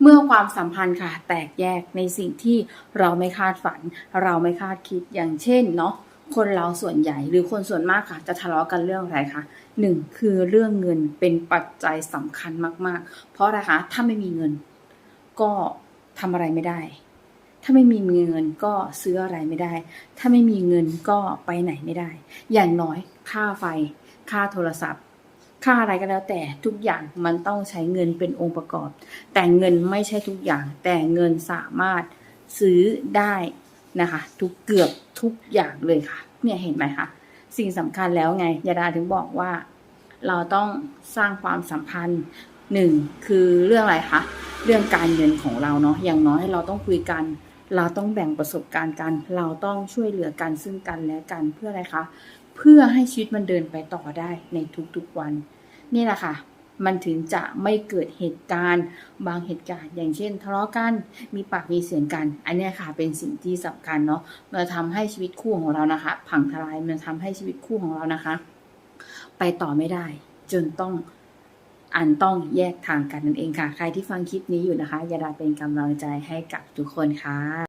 เมื่อความสัมพันธ์ค่ะ แตกแยกในสิ่งที่เราไม่คาดฝัน เราไม่คาดคิดอย่างเช่นเนาะคนเราส่วนใหญ่หรือคนส่วนมากค่ะ จะทะเลาะกันเรื่องอะไรคะหนึ่งคือเรื่องเงินเป็นปัจจัยสำคัญมาก ๆ เพราะอะไรคะถ้าไม่มีเงิน ก็ทำอะไรไม่ได้ ถ้าไม่มีเงินก็ซื้ออะไรไม่ได้ ถ้าไม่มีเงินก็ไปไหนไม่ได้ อย่างน้อยค่าไฟ ค่าโทรศัพท์ ค่าอะไรก็แล้วแต่ทุกอย่างมันต้องใช้เงินเป็นองค์ประกอบ แต่เงินไม่ใช่ทุกอย่าง แต่เงินสามารถซื้อได้นะคะ ทุกเกือบทุกอย่างเลยค่ะ เนี่ยเห็นไหมคะสิ่งสำคัญแล้วไงยาดาถึงบอกว่า เราต้องสร้างความสัมพันธ์หนึ่งคือเรื่องอะไรคะเรื่องการเงินของเราเนาะอย่างน้อยเราต้องคุยกัน เราต้องแบ่งประสบการณ์กัน เราต้องช่วยเหลือกันซึ่งกันและกันเพื่ออะไรคะ เพื่อให้ชีวิตมันเดินไปต่อได้ในทุกๆวัน นี่แหละค่ะมันถึงจะไม่เกิดเหตุการณ์ บางเหตุการณ์ อย่างเช่นทะเลาะกันมีปากมีเสียงกัน อันเนี้ยค่ะเป็นสิ่งที่สำคัญเนาะมันจะทำให้ชีวิตคู่ของเรานะคะ พังทลายมันทำให้ชีวิตคู่ของเรานะคะ ไปต่อไม่ได้ จนต้องอันต้องแยกทางกันนั่นเองค่ะ ใครที่ฟังคลิปนี้อยู่นะคะ อย่าดาเป็นกำลังใจให้กับทุกคนค่ะ